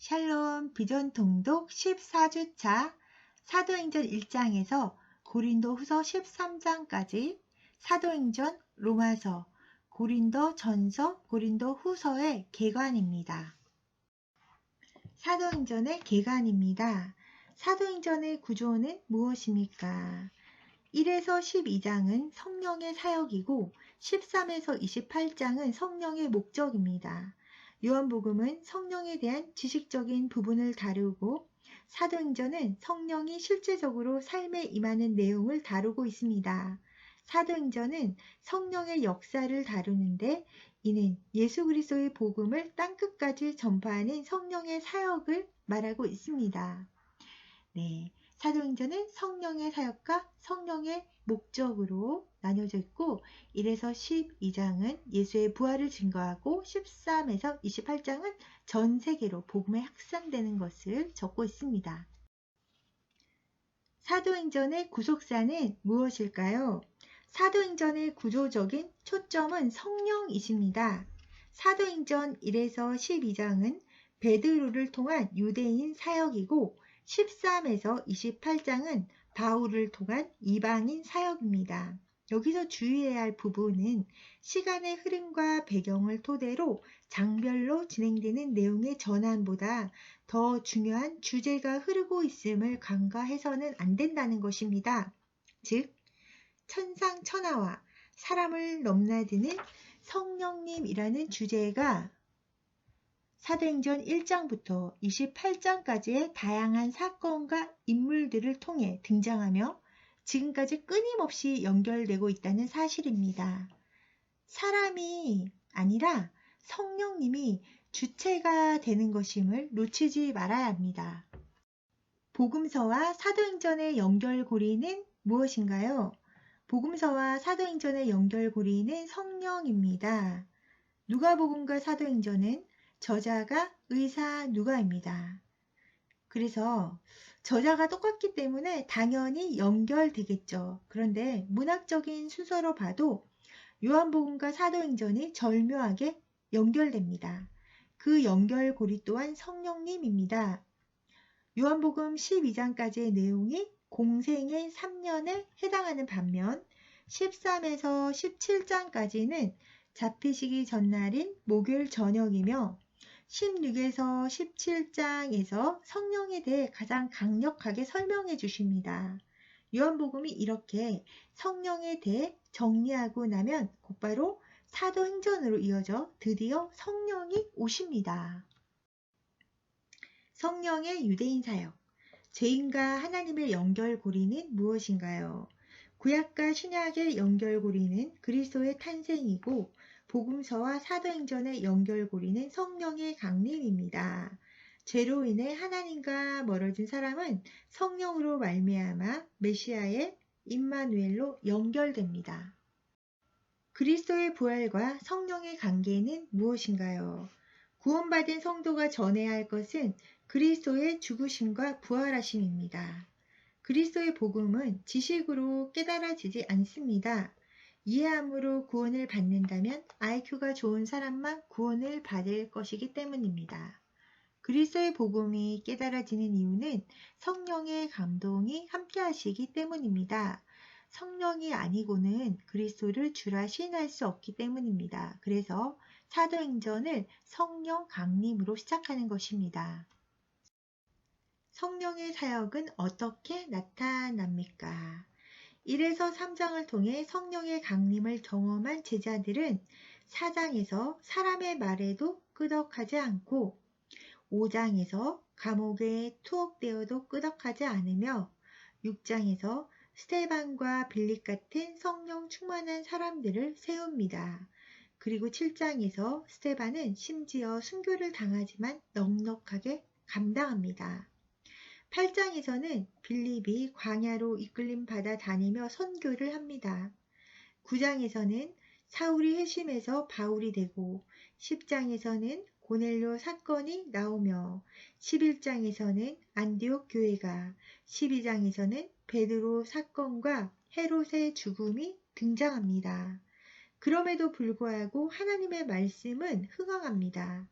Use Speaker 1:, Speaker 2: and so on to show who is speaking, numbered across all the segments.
Speaker 1: 샬롬 비전 통독 14주차 사도행전 1장에서 고린도 후서 13장까지 사도행전 로마서 고린도 전서 고린도 후서의 개관입니다. 사도행전의 개관입니다. 사도행전의 구조는 무엇입니까? 1에서 12장은 성령의 사역이고 13에서 28장은 성령의 목적입니다. 요한복음은 성령에 대한 지식적인 부분을 다루고 사도행전은 성령이 실제적으로 삶에 임하는 내용을 다루고 있습니다. 사도행전은 성령의 역사를 다루는데 이는 예수 그리스도의 복음을 땅끝까지 전파하는 성령의 사역을 말하고 있습니다. 네. 사도행전은 성령의 사역과 성령의 목적으로 나뉘어져 있고 1에서 12장은 예수의 부활을 증거하고 13에서 28장은 전 세계로 복음에 확산되는 것을 적고 있습니다. 사도행전의 구속사는 무엇일까요? 사도행전의 구조적인 초점은 성령이십니다. 사도행전 1에서 12장은 베드로를 통한 유대인 사역이고 13에서 28장은 바울을 통한 이방인 사역입니다. 여기서 주의해야 할 부분은 시간의 흐름과 배경을 토대로 장별로 진행되는 내용의 전환보다 더 중요한 주제가 흐르고 있음을 간과해서는 안 된다는 것입니다. 즉, 천상천하와 사람을 넘나드는 성령님이라는 주제가 사도행전 1장부터 28장까지의 다양한 사건과 인물들을 통해 등장하며 지금까지 끊임없이 연결되고 있다는 사실입니다. 사람이 아니라 성령님이 주체가 되는 것임을 놓치지 말아야 합니다. 복음서와 사도행전의 연결고리는 무엇인가요? 복음서와 사도행전의 연결고리는 성령입니다. 누가복음과 사도행전은 저자가 의사 누가입니다. 그래서 저자가 똑같기 때문에 당연히 연결되겠죠. 그런데 문학적인 순서로 봐도 요한복음과 사도행전이 절묘하게 연결됩니다. 그 연결고리 또한 성령님입니다. 요한복음 12장까지의 내용이 공생의 3년에 해당하는 반면 13에서 17장까지는 잡히시기 전날인 목요일 저녁이며 16에서 17장에서 성령에 대해 가장 강력하게 설명해 주십니다. 요한복음이 이렇게 성령에 대해 정리하고 나면 곧바로 사도행전으로 이어져 드디어 성령이 오십니다. 성령의 유대인 사역 죄인과 하나님의 연결고리는 무엇인가요? 구약과 신약의 연결고리는 그리스도의 탄생이고 복음서와 사도행전의 연결고리는 성령의 강림입니다. 죄로 인해 하나님과 멀어진 사람은 성령으로 말미암아 메시아의 임마누엘로 연결됩니다. 그리스도의 부활과 성령의 관계는 무엇인가요? 구원받은 성도가 전해야 할 것은 그리스도의 죽으심과 부활하심입니다. 그리스도의 복음은 지식으로 깨달아지지 않습니다. 이해함으로 구원을 받는다면 IQ가 좋은 사람만 구원을 받을 것이기 때문입니다. 그리스도의 복음이 깨달아지는 이유는 성령의 감동이 함께 하시기 때문입니다. 성령이 아니고는 그리스도를 주라 시인할 수 없기 때문입니다. 그래서 사도행전을 성령 강림으로 시작하는 것입니다. 성령의 사역은 어떻게 나타납니까? 1에서 3장을 통해 성령의 강림을 경험한 제자들은 4장에서 사람의 말에도 끄덕하지 않고 5장에서 감옥에 투옥되어도 끄덕하지 않으며 6장에서 스테반과 빌립 같은 성령 충만한 사람들을 세웁니다. 그리고 7장에서 스테반은 심지어 순교를 당하지만 넉넉하게 감당합니다. 8장에서는 빌립이 광야로 이끌림 받아 다니며 선교를 합니다. 9장에서는 사울이 회심해서 바울이 되고 10장에서는 고넬료 사건이 나오며 11장에서는 안디옥 교회가 12장에서는 베드로 사건과 헤롯의 죽음이 등장합니다. 그럼에도 불구하고 하나님의 말씀은 흥황합니다.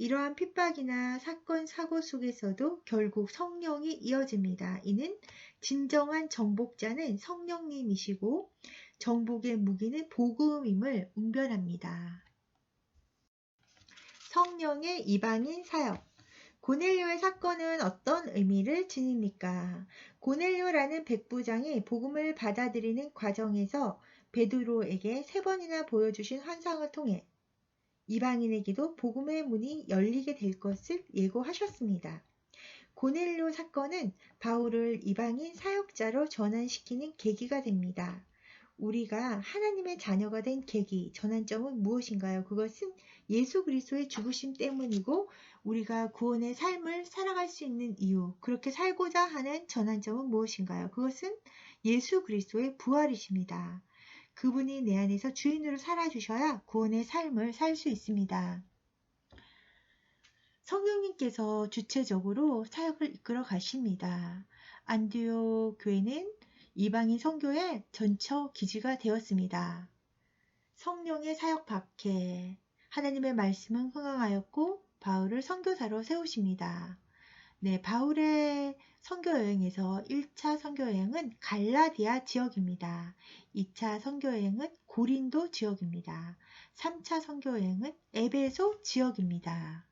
Speaker 1: 이러한 핍박이나 사건, 사고 속에서도 결국 성령이 이어집니다. 이는 진정한 정복자는 성령님이시고 정복의 무기는 복음임을 웅변합니다. 성령의 이방인 사역 고넬료의 사건은 어떤 의미를 지닙니까? 고넬료라는 백부장이 복음을 받아들이는 과정에서 베드로에게 세 번이나 보여주신 환상을 통해 이방인에게도 복음의 문이 열리게 될 것을 예고하셨습니다. 고넬료 사건은 바울을 이방인 사역자로 전환시키는 계기가 됩니다. 우리가 하나님의 자녀가 된 계기, 전환점은 무엇인가요? 그것은 예수 그리스도의 죽으심 때문이고 우리가 구원의 삶을 살아갈 수 있는 이유, 그렇게 살고자 하는 전환점은 무엇인가요? 그것은 예수 그리스도의 부활이십니다. 그분이 내 안에서 주인으로 살아주셔야 구원의 삶을 살 수 있습니다. 성령님께서 주체적으로 사역을 이끌어 가십니다. 안디오 교회는 이방인 성교의 전처 기지가 되었습니다. 성령의 사역 밖에 하나님의 말씀은 흥황하였고 바울을 선교사로 세우십니다. 네, 바울의 선교 여행에서 1차 선교 여행은 갈라디아 지역입니다. 2차 선교 여행은 고린도 지역입니다. 3차 선교 여행은 에베소 지역입니다.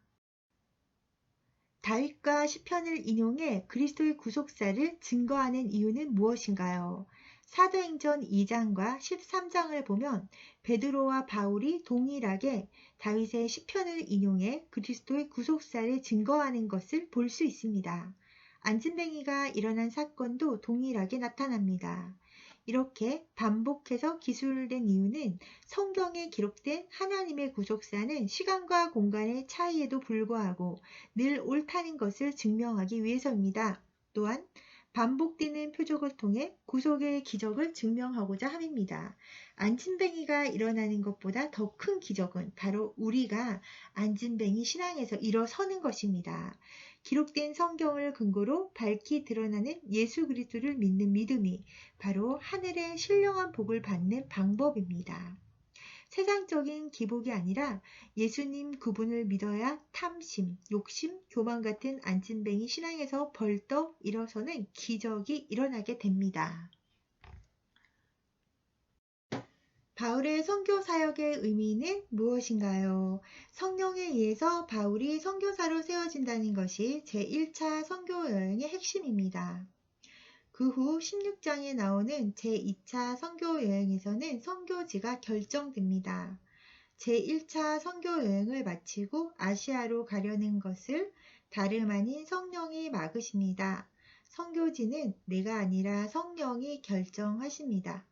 Speaker 1: 다윗과 시편을 인용해 그리스도의 구속사를 증거하는 이유는 무엇인가요? 사도행전 2장과 13장을 보면 베드로와 바울이 동일하게 다윗의 시편을 인용해 그리스도의 구속사를 증거하는 것을 볼 수 있습니다. 안진뱅이가 일어난 사건도 동일하게 나타납니다. 이렇게 반복해서 기술된 이유는 성경에 기록된 하나님의 구속사는 시간과 공간의 차이에도 불구하고 늘 옳다는 것을 증명하기 위해서입니다. 또한 반복되는 표적을 통해 구속의 기적을 증명하고자 함입니다. 안진뱅이가 일어나는 것보다 더 큰 기적은 바로 우리가 안진뱅이 신앙에서 일어서는 것입니다. 기록된 성경을 근거로 밝히 드러나는 예수 그리스도를 믿는 믿음이 바로 하늘의 신령한 복을 받는 방법입니다. 세상적인 기복이 아니라 예수님 그분을 믿어야 탐심, 욕심, 교만 같은 안진뱅이 신앙에서 벌떡 일어서는 기적이 일어나게 됩니다. 바울의 선교 사역의 의미는 무엇인가요? 성령에 의해서 바울이 선교사로 세워진다는 것이 제1차 선교 여행의 핵심입니다. 그 후 16장에 나오는 제2차 선교 여행에서는 선교지가 결정됩니다. 제1차 선교 여행을 마치고 아시아로 가려는 것을 다름 아닌 성령이 막으십니다. 선교지는 내가 아니라 성령이 결정하십니다.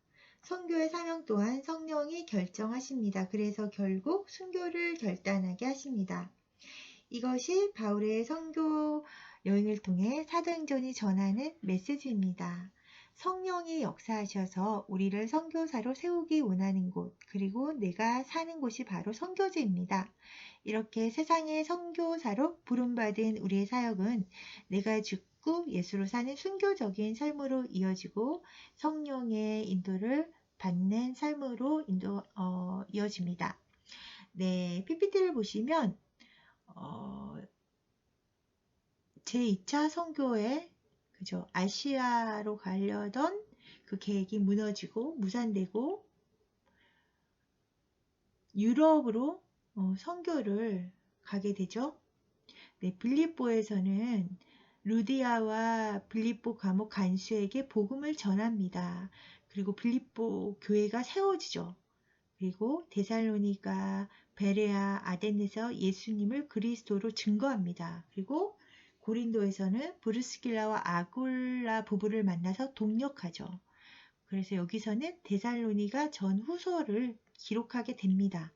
Speaker 1: 선교의 사명 또한 성령이 결정하십니다. 그래서 결국 순교를 결단하게 하십니다. 이것이 바울의 선교 여행을 통해 사도행전이 전하는 메시지입니다. 성령이 역사하셔서 우리를 선교사로 세우기 원하는 곳, 그리고 내가 사는 곳이 바로 선교지입니다. 이렇게 세상의 선교사로 부름받은 우리의 사역은 내가 죽고 예수로 사는 순교적인 삶으로 이어지고 성령의 인도를 받는 삶으로 인도, 어, 이어집니다. 네, PPT를 보시면 어, 제2차 선교에 그죠 아시아로 가려던 그 계획이 무너지고 무산되고 유럽으로 어, 선교를 가게 되죠. 네, 빌립보에서는 루디아와 빌립보 감옥 간수에게 복음을 전합니다. 그리고 빌립보 교회가 세워지죠. 그리고 데살로니가, 베레아, 아덴에서 예수님을 그리스도로 증거합니다. 그리고 고린도에서는 브루스길라와 아굴라 부부를 만나서 동력하죠. 그래서 여기서는 데살로니가 전후소를 기록하게 됩니다.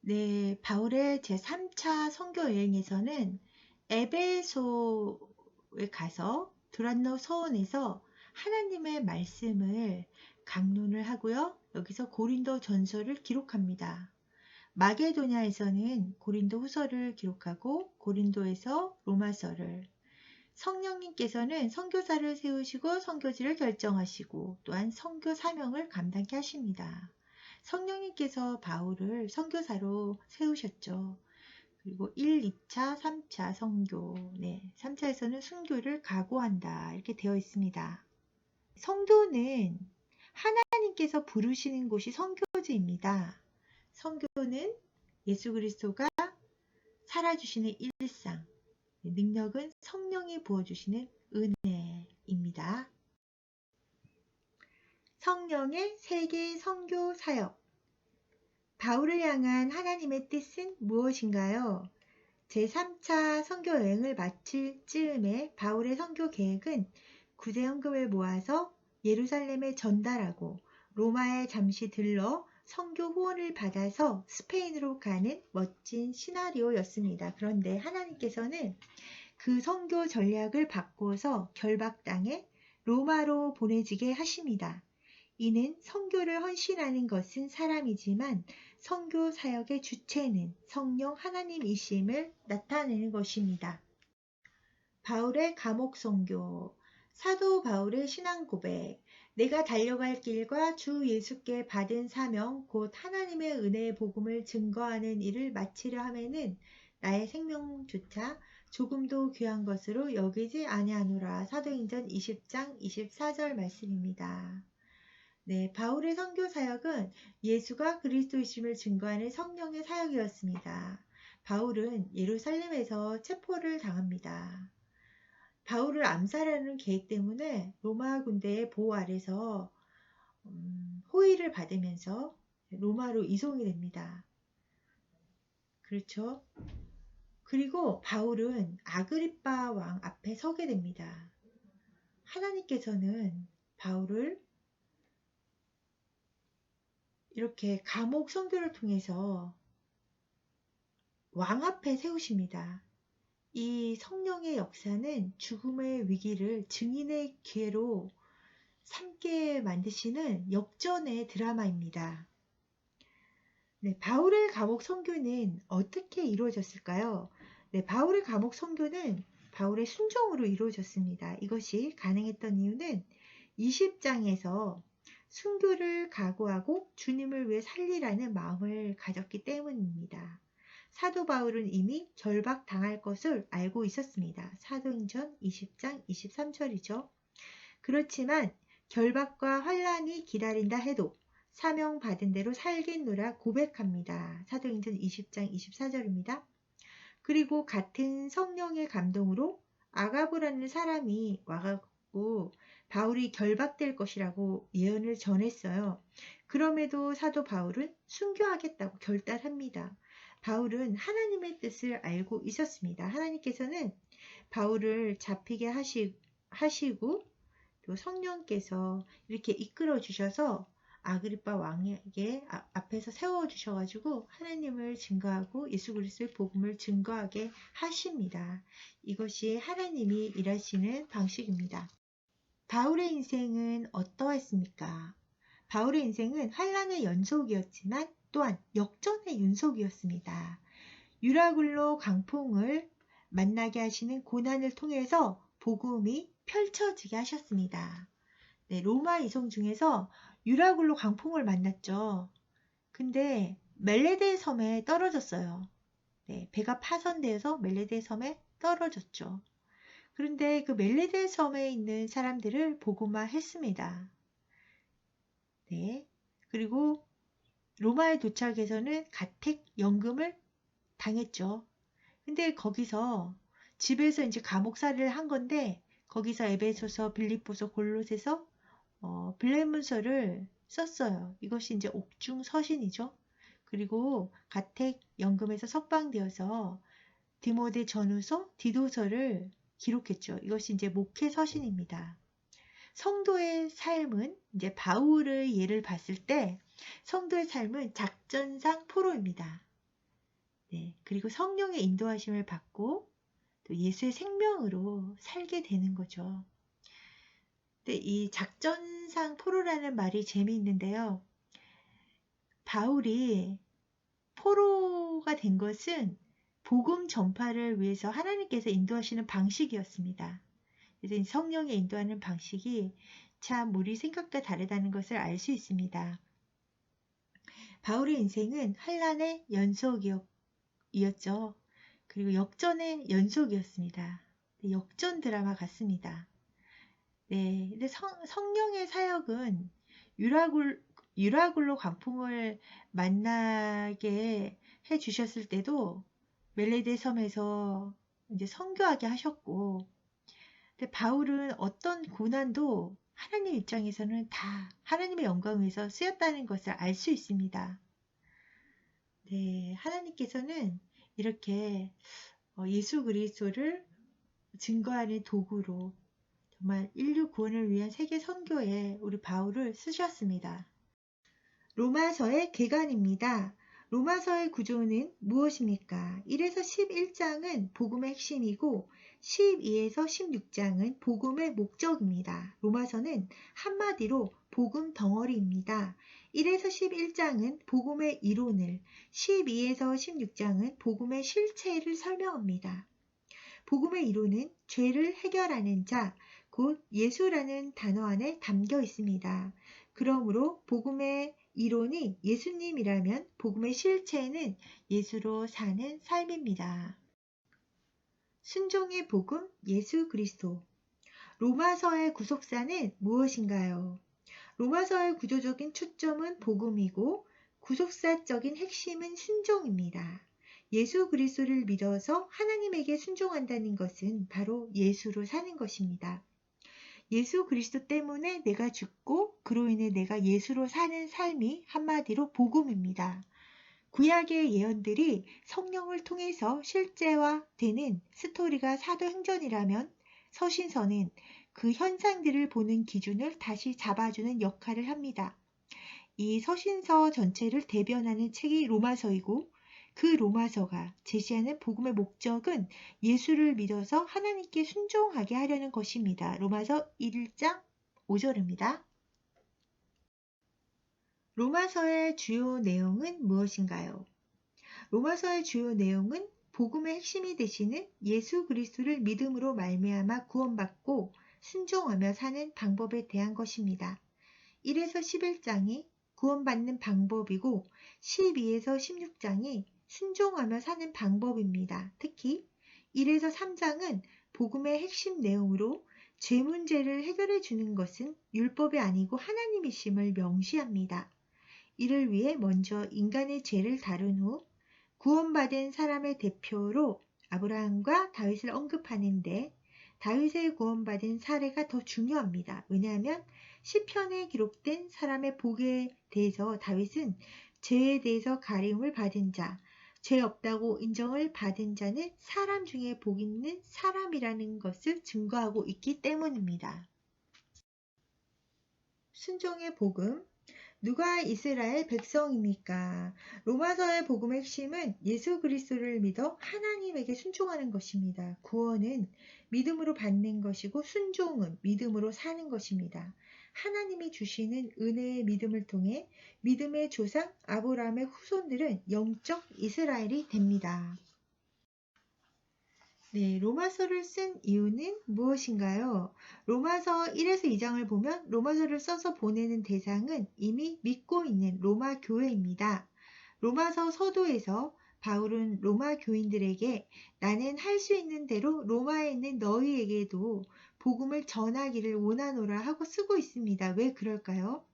Speaker 1: 네, 바울의 제3차 선교 여행에서는 에베소에 가서 두란노 서원에서 하나님의 말씀을 강론을 하고요. 여기서 고린도 전설을 기록합니다. 마게도냐에서는 고린도 후서를 기록하고 고린도에서 로마서를 성령님께서는 선교사를 세우시고 선교지를 결정하시고 또한 선교 사명을 감당케 하십니다. 성령님께서 바울을 선교사로 세우셨죠. 그리고 1, 2차, 3차 선교. 네, 3차에서는 순교를 각오한다. 이렇게 되어 있습니다. 성도는 하나님께서 부르시는 곳이 성교지입니다. 성교는 예수 그리스도가 살아주시는 일상, 능력은 성령이 부어주시는 은혜입니다. 성령의 세계 성교 사역 바울을 향한 하나님의 뜻은 무엇인가요? 제3차 선교 여행을 마칠 즈음에 바울의 선교 계획은 구제연금을 모아서 예루살렘에 전달하고 로마에 잠시 들러 선교 후원을 받아서 스페인으로 가는 멋진 시나리오였습니다. 그런데 하나님께서는 그 선교 전략을 바꿔서 결박당해 로마로 보내지게 하십니다. 이는 선교를 헌신하는 것은 사람이지만 선교 사역의 주체는 성령 하나님이심을 나타내는 것입니다. 바울의 감옥 선교, 사도 바울의 신앙 고백, 내가 달려갈 길과 주 예수께 받은 사명 곧 하나님의 은혜의 복음을 증거하는 일을 마치려 하면은 나의 생명조차 조금도 귀한 것으로 여기지 아니하노라. 사도행전 20장 24절 말씀입니다. 네, 바울의 선교 사역은 예수가 그리스도이심을 증거하는 성령의 사역이었습니다. 바울은 예루살렘에서 체포를 당합니다. 바울을 암살하는 계획 때문에 로마 군대의 보호 아래서 음, 호의를 받으면서 로마로 이송이 됩니다. 그렇죠? 그리고 바울은 아그리빠 왕 앞에 서게 됩니다. 하나님께서는 바울을 이렇게 감옥 선교를 통해서 왕 앞에 세우십니다. 이 성령의 역사는 죽음의 위기를 증인의 기회로 삼게 만드시는 역전의 드라마입니다. 네, 바울의 감옥 선교는 어떻게 이루어졌을까요? 네, 바울의 감옥 선교는 바울의 순종으로 이루어졌습니다. 이것이 가능했던 이유는 20장에서 순교를 각오하고 주님을 위해 살리라는 마음을 가졌기 때문입니다. 사도 바울은 이미 절박 당할 것을 알고 있었습니다. 사도행전 20장 23절이죠. 그렇지만 결박과 환란이 기다린다 해도 사명 받은 대로 살겠노라 고백합니다. 사도행전 20장 24절입니다. 그리고 같은 성령의 감동으로 아가보라는 사람이 와가고 바울이 결박될 것이라고 예언을 전했어요. 그럼에도 사도 바울은 순교하겠다고 결단합니다. 바울은 하나님의 뜻을 알고 있었습니다. 하나님께서는 바울을 잡히게 하시, 하시고 또 성령께서 이렇게 이끌어 주셔서 아그리파 왕에게 아, 앞에서 세워 주셔 가지고 하나님을 증거하고 예수 그리스도의 복음을 증거하게 하십니다. 이것이 하나님이 일하시는 방식입니다. 바울의 인생은 어떠했습니까? 바울의 인생은 환란의 연속이었지만 또한 역전의 윤속이었습니다. 유라굴로 강풍을 만나게 하시는 고난을 통해서 복음이 펼쳐지게 하셨습니다. 네, 로마 이송 중에서 유라굴로 강풍을 만났죠. 근데 멜레데 섬에 떨어졌어요. 네, 배가 파손되어서 멜레데 섬에 떨어졌죠. 그런데 그 멜레데 섬에 있는 사람들을 복음화 했습니다. 네. 그리고 로마에 도착해서는 가택 연금을 당했죠. 근데 거기서 집에서 이제 감옥살이를 한 건데 거기서 에베소서, 빌립보서, 골로새서 어, 블레문서를 썼어요. 이것이 이제 옥중 서신이죠. 그리고 가택 연금에서 석방되어서 디모데 전후서, 디도서를 기록했죠. 이것이 이제 목회 서신입니다. 성도의 삶은 이제 바울의 예를 봤을 때 성도의 삶은 작전상 포로입니다. 네, 그리고 성령의 인도하심을 받고 또 예수의 생명으로 살게 되는 거죠. 근데 이 작전상 포로라는 말이 재미있는데요. 바울이 포로가 된 것은 복음 전파를 위해서 하나님께서 인도하시는 방식이었습니다. 그래서 성령의 인도하는 방식이 참 우리 생각과 다르다는 것을 알 수 있습니다. 바울의 인생은 환란의 연속이었죠. 그리고 역전의 연속이었습니다. 역전 드라마 같습니다. 네, 근데 성, 성령의 사역은 유라굴, 유라굴로 광풍을 만나게 해 주셨을 때도 멜레데 섬에서 이제 성교하게 하셨고, 바울은 어떤 고난도 하나님 입장에서는 다 하나님의 영광을 위해서 쓰였다는 것을 알 수 있습니다. 네, 하나님께서는 이렇게 어, 예수 그리스도를 증거하는 도구로 정말 인류 구원을 위한 세계 선교에 우리 바울을 쓰셨습니다. 로마서의 개관입니다. 로마서의 구조는 무엇입니까? 1에서 11장은 복음의 핵심이고 12에서 16장은 복음의 목적입니다. 로마서는 한마디로 복음 덩어리입니다. 1에서 11장은 복음의 이론을, 12에서 16장은 복음의 실체를 설명합니다. 복음의 이론은 죄를 해결하는 자, 곧 예수라는 단어 안에 담겨 있습니다. 그러므로 복음의 이론이 예수님이라면 복음의 실체는 예수로 사는 삶입니다. 순종의 복음 예수 그리스도 로마서의 구속사는 무엇인가요? 로마서의 구조적인 초점은 복음이고 구속사적인 핵심은 순종입니다. 예수 그리스도를 믿어서 하나님에게 순종한다는 것은 바로 예수로 사는 것입니다. 예수 그리스도 때문에 내가 죽고 그로 인해 내가 예수로 사는 삶이 한마디로 복음입니다. 구약의 예언들이 성령을 통해서 실제화되는 스토리가 사도행전이라면 서신서는 그 현상들을 보는 기준을 다시 잡아주는 역할을 합니다. 이 서신서 전체를 대변하는 책이 로마서이고 그 로마서가 제시하는 복음의 목적은 예수를 믿어서 하나님께 순종하게 하려는 것입니다. 로마서 1장 5절입니다. 로마서의 주요 내용은 무엇인가요? 로마서의 주요 내용은 복음의 핵심이 되시는 예수 그리스도를 믿음으로 말미암아 구원받고 순종하며 사는 방법에 대한 것입니다. 1에서 11장이 구원받는 방법이고 12에서 16장이 순종하며 사는 방법입니다. 특히 1에서 3장은 복음의 핵심 내용으로 죄 문제를 해결해 주는 것은 율법이 아니고 하나님이심을 명시합니다. 이를 위해 먼저 인간의 죄를 다룬 후 구원받은 사람의 대표로 아브라함과 다윗을 언급하는데 다윗의 구원받은 사례가 더 중요합니다. 왜냐하면 시편에 기록된 사람의 복에 대해서 다윗은 죄에 대해서 가림을 받은 자, 죄 없다고 인정을 받은 자는 사람 중에 복 있는 사람이라는 것을 증거하고 있기 때문입니다. 순종의 복음 누가 이스라엘 백성입니까? 로마서의 복음의 핵심은 예수 그리스도를 믿어 하나님에게 순종하는 것입니다. 구원은 믿음으로 받는 것이고 순종은 믿음으로 사는 것입니다. 하나님이 주시는 은혜의 믿음을 통해 믿음의 조상 아브라함의 후손들은 영적 이스라엘이 됩니다. 네, 로마서를 쓴 이유는 무엇인가요? 로마서 1에서 2장을 보면 로마서를 써서 보내는 대상은 이미 믿고 있는 로마 교회입니다. 로마서 서도에서 바울은 로마 교인들에게 나는 할 수 있는 대로 로마에 있는 너희에게도 복음을 전하기를 원하노라 하고 쓰고 있습니다. 왜 그럴까요?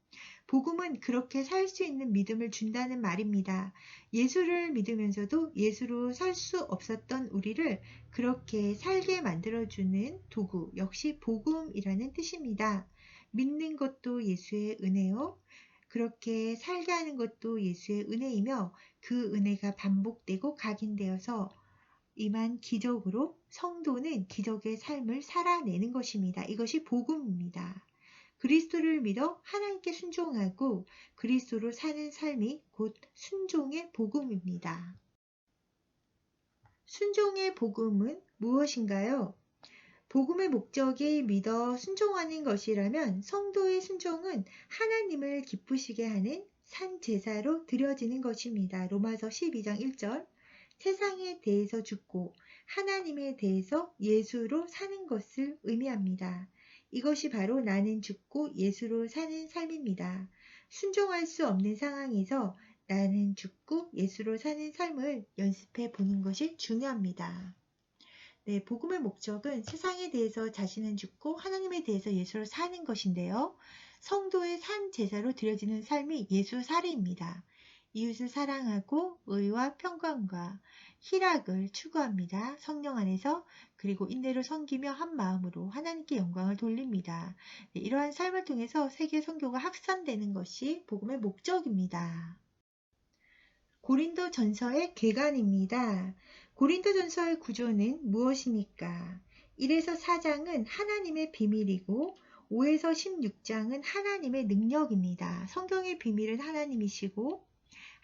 Speaker 1: 복음은 그렇게 살 수 있는 믿음을 준다는 말입니다. 예수를 믿으면서도 예수로 살 수 없었던 우리를 그렇게 살게 만들어주는 도구, 역시 복음이라는 뜻입니다. 믿는 것도 예수의 은혜요. 그렇게 살게 하는 것도 예수의 은혜이며 그 은혜가 반복되고 각인되어서 임한 기적으로 성도는 기적의 삶을 살아내는 것입니다. 이것이 복음입니다. 그리스도를 믿어 하나님께 순종하고 그리스도로 사는 삶이 곧 순종의 복음입니다. 순종의 복음은 무엇인가요? 복음의 목적이 믿어 순종하는 것이라면 성도의 순종은 하나님을 기쁘시게 하는 산 제사로 드려지는 것입니다. 로마서 12장 1절 세상에 대해서 죽고 하나님에 대해서 예수로 사는 것을 의미합니다. 이것이 바로 나는 죽고 예수로 사는 삶입니다. 순종할 수 없는 상황에서 나는 죽고 예수로 사는 삶을 연습해 보는 것이 중요합니다. 네, 복음의 목적은 세상에 대해서 자신은 죽고 하나님에 대해서 예수로 사는 것인데요. 성도의 산 제사로 드려지는 삶이 예수 사례입니다. 이웃을 사랑하고 의와 평강과 희락을 추구합니다. 성령 안에서 그리고 인내로 섬기며 한 마음으로 하나님께 영광을 돌립니다. 네, 이러한 삶을 통해서 세계 선교가 확산되는 것이 복음의 목적입니다. 고린도 전서의 개관입니다. 고린도 전서의 구조는 무엇입니까? 1에서 4장은 하나님의 비밀이고 5에서 16장은 하나님의 능력입니다. 성경의 비밀은 하나님이시고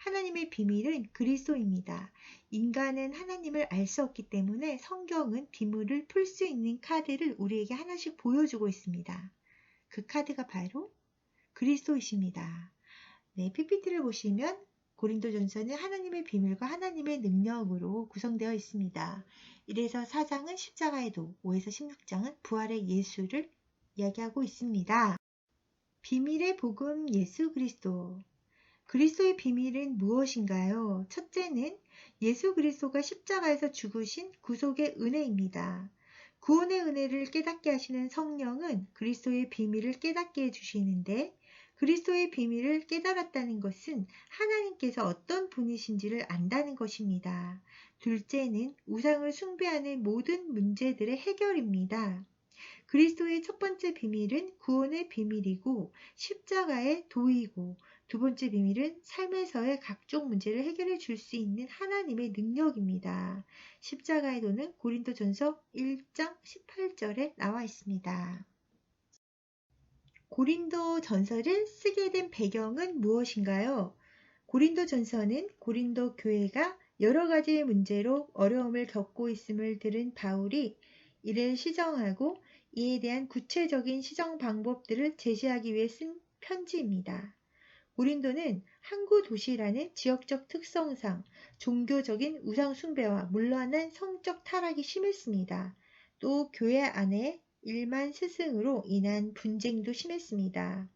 Speaker 1: 하나님의 비밀은 그리스도입니다. 인간은 하나님을 알 수 없기 때문에 성경은 비밀을 풀 수 있는 카드를 우리에게 하나씩 보여주고 있습니다. 그 카드가 바로 그리스도이십니다. 네, PPT를 보시면 고린도전서는 하나님의 비밀과 하나님의 능력으로 구성되어 있습니다. 1에서 4장은 십자가의 도, 5에서 16장은 부활의 예수를 이야기하고 있습니다. 비밀의 복음 예수 그리스도. 그리스도의 비밀은 무엇인가요? 첫째는 예수 그리스도가 십자가에서 죽으신 구속의 은혜입니다. 구원의 은혜를 깨닫게 하시는 성령은 그리스도의 비밀을 깨닫게 해주시는데 그리스도의 비밀을 깨달았다는 것은 하나님께서 어떤 분이신지를 안다는 것입니다. 둘째는 우상을 숭배하는 모든 문제들의 해결입니다. 그리스도의 첫 번째 비밀은 구원의 비밀이고 십자가의 도이고 두 번째 비밀은 삶에서의 각종 문제를 해결해 줄 수 있는 하나님의 능력입니다. 십자가의 도는 고린도전서 1장 18절에 나와 있습니다. 고린도 전서를 쓰게 된 배경은 무엇인가요? 고린도 전서는 고린도 교회가 여러 가지 문제로 어려움을 겪고 있음을 들은 바울이 이를 시정하고 이에 대한 구체적인 시정 방법들을 제시하기 위해 쓴 편지입니다. 고린도는 항구 도시라는 지역적 특성상 종교적인 우상 숭배와 물러난 성적 타락이 심했습니다. 또 교회 안에 일만 스승으로 인한 분쟁도 심했습니다.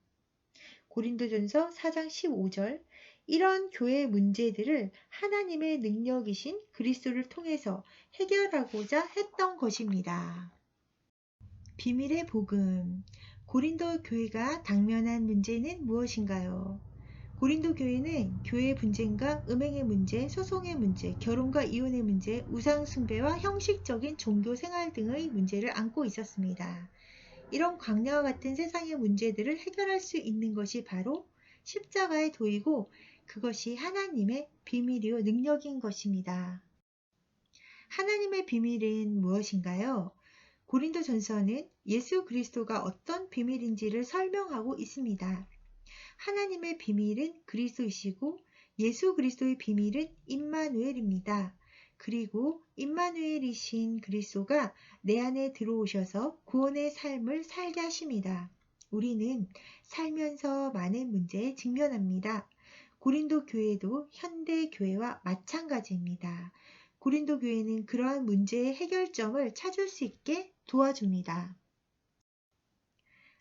Speaker 1: 고린도전서 4장 15절 이런 교회 문제들을 하나님의 능력이신 그리스도를 통해서 해결하고자 했던 것입니다. 비밀의 복음 고린도 교회가 당면한 문제는 무엇인가요? 고린도 교회는 교회 분쟁과 음행의 문제, 소송의 문제, 결혼과 이혼의 문제, 우상 숭배와 형식적인 종교 생활 등의 문제를 안고 있었습니다. 이런 광야와 같은 세상의 문제들을 해결할 수 있는 것이 바로 십자가의 도이고 그것이 하나님의 비밀이요 능력인 것입니다. 하나님의 비밀은 무엇인가요? 고린도 전서는 예수 그리스도가 어떤 비밀인지를 설명하고 있습니다. 하나님의 비밀은 그리스도이시고 예수 그리스도의 비밀은 임마누엘입니다. 그리고 임마누엘이신 그리스도가 내 안에 들어오셔서 구원의 삶을 살게 하십니다. 우리는 살면서 많은 문제에 직면합니다. 고린도 교회도 현대 교회와 마찬가지입니다. 고린도 교회는 그러한 문제의 해결점을 찾을 수 있게 도와줍니다.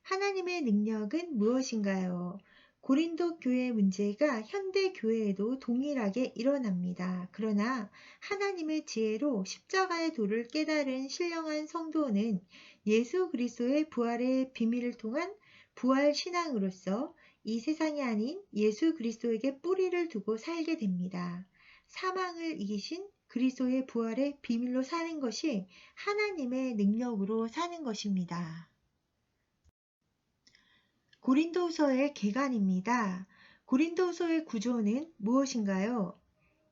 Speaker 1: 하나님의 능력은 무엇인가요? 고린도 교회 문제가 현대 교회에도 동일하게 일어납니다. 그러나 하나님의 지혜로 십자가의 도를 깨달은 신령한 성도는 예수 그리스도의 부활의 비밀을 통한 부활 신앙으로서 이 세상이 아닌 예수 그리스도에게 뿌리를 두고 살게 됩니다. 사망을 이기신 그리스도의 부활의 비밀로 사는 것이 하나님의 능력으로 사는 것입니다. 고린도후서의 개관입니다. 고린도후서의 구조는 무엇인가요?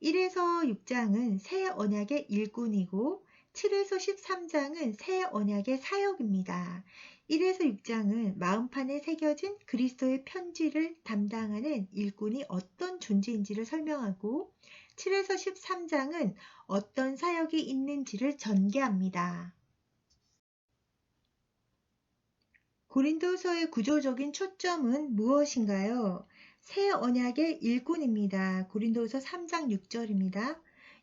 Speaker 1: 1에서 6장은 새 언약의 일꾼이고 7에서 13장은 새 언약의 사역입니다. 1에서 6장은 마음판에 새겨진 그리스도의 편지를 담당하는 일꾼이 어떤 존재인지를 설명하고 7에서 13장은 어떤 사역이 있는지를 전개합니다. 고린도서의 구조적인 초점은 무엇인가요? 새 언약의 일꾼입니다. 고린도서 3장 6절입니다.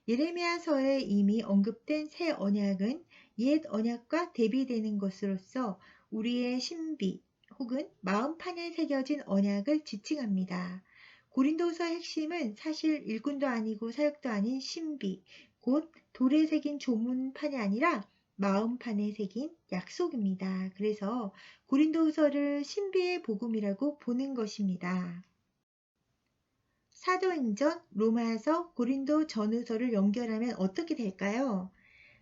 Speaker 1: 예레미야서에 이미 언급된 새 언약은 옛 언약과 대비되는 것으로서 우리의 신비 혹은 마음판에 새겨진 언약을 지칭합니다. 고린도서의 핵심은 사실 일꾼도 아니고 사역도 아닌 신비, 곧 돌에 새긴 조문판이 아니라 마음판에 새긴 약속입니다. 그래서 고린도후서를 신비의 복음이라고 보는 것입니다. 사도행전, 로마서, 고린도 전후서를 연결하면 어떻게 될까요?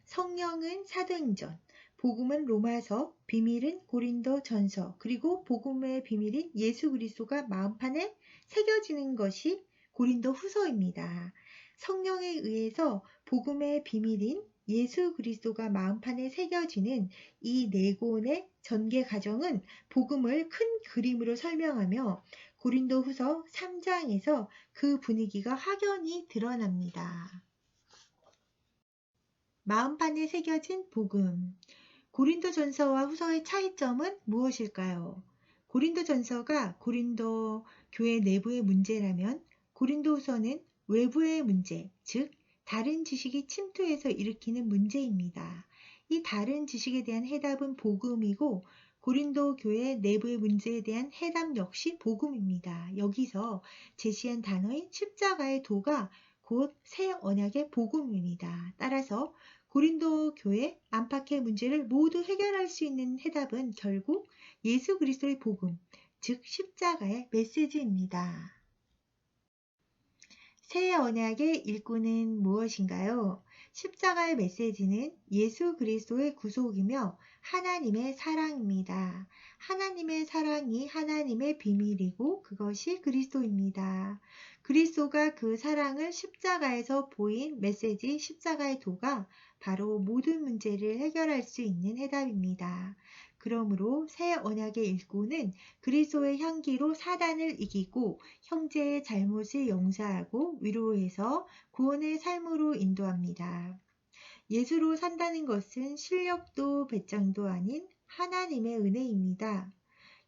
Speaker 1: 성령은 사도행전, 복음은 로마서, 비밀은 고린도 전서, 그리고 복음의 비밀인 예수 그리스도가 마음판에 새겨지는 것이 고린도 후서입니다. 성령에 의해서 복음의 비밀인 예수 그리스도가 마음판에 새겨지는 이 네 권의 전개 과정은 복음을 큰 그림으로 설명하며 고린도 후서 3장에서 그 분위기가 확연히 드러납니다. 마음판에 새겨진 복음. 고린도 전서와 후서의 차이점은 무엇일까요? 고린도 전서가 고린도 교회 내부의 문제라면 고린도 후서는 외부의 문제, 즉 다른 지식이 침투해서 일으키는 문제입니다. 이 다른 지식에 대한 해답은 복음이고 고린도 교회 내부의 문제에 대한 해답 역시 복음입니다. 여기서 제시한 단어인 십자가의 도가 곧 새 언약의 복음입니다. 따라서 고린도 교회 안팎의 문제를 모두 해결할 수 있는 해답은 결국 예수 그리스도의 복음, 즉 십자가의 메시지입니다. 새 언약의 일꾼은 무엇인가요? 십자가의 메시지는 예수 그리스도의 구속이며 하나님의 사랑입니다. 하나님의 사랑이 하나님의 비밀이고 그것이 그리스도입니다. 그리스도가 그 사랑을 십자가에서 보인 메시지 십자가의 도가 바로 모든 문제를 해결할 수 있는 해답입니다. 그러므로 새 언약의 일꾼은 그리스도의 향기로 사단을 이기고 형제의 잘못을 용서하고 위로해서 구원의 삶으로 인도합니다. 예수로 산다는 것은 실력도 배짱도 아닌 하나님의 은혜입니다.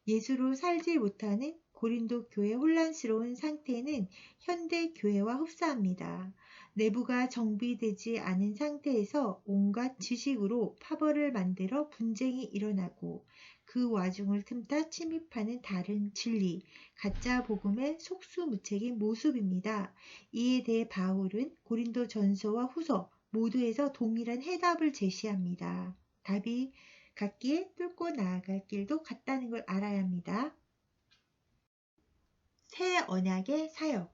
Speaker 1: 예수로 살지 못하는 고린도 교회 혼란스러운 상태는 현대 교회와 흡사합니다. 내부가 정비되지 않은 상태에서 온갖 지식으로 파벌을 만들어 분쟁이 일어나고 그 와중을 틈타 침입하는 다른 진리, 가짜 복음의 속수무책인 모습입니다. 이에 대해 바울은 고린도 전서와 후서 모두에서 동일한 해답을 제시합니다. 답이 같기에 뚫고 나아갈 길도 같다는 걸 알아야 합니다. 새 언약의 사역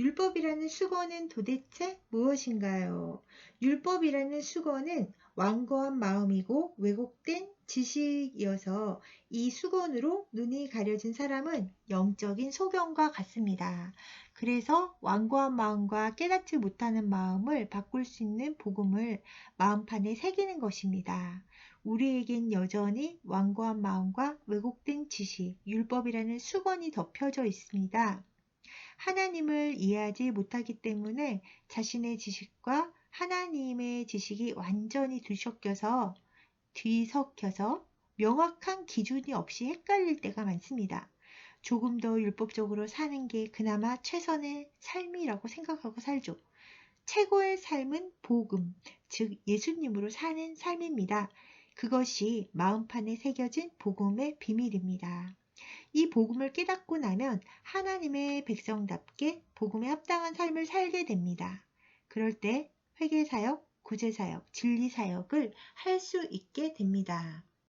Speaker 1: 율법이라는 수건은 도대체 무엇인가요? 율법이라는 수건은 완고한 마음이고 왜곡된 지식이어서 이 수건으로 눈이 가려진 사람은 영적인 소경과 같습니다. 그래서 완고한 마음과 깨닫지 못하는 마음을 바꿀 수 있는 복음을 마음판에 새기는 것입니다. 우리에겐 여전히 완고한 마음과 왜곡된 지식, 율법이라는 수건이 덮여져 있습니다. 하나님을 이해하지 못하기 때문에 자신의 지식과 하나님의 지식이 완전히 뒤섞여서 뒤섞여서 명확한 기준이 없이 헷갈릴 때가 많습니다. 조금 더 율법적으로 사는 게 그나마 최선의 삶이라고 생각하고 살죠. 최고의 삶은 복음, 즉 예수님으로 사는 삶입니다. 그것이 마음판에 새겨진 복음의 비밀입니다. 이 복음을 깨닫고 나면 하나님의 백성답게 복음에 합당한 삶을 살게 됩니다. 그럴 때 회개사역, 구제사역, 진리사역을 할 수 있게 됩니다.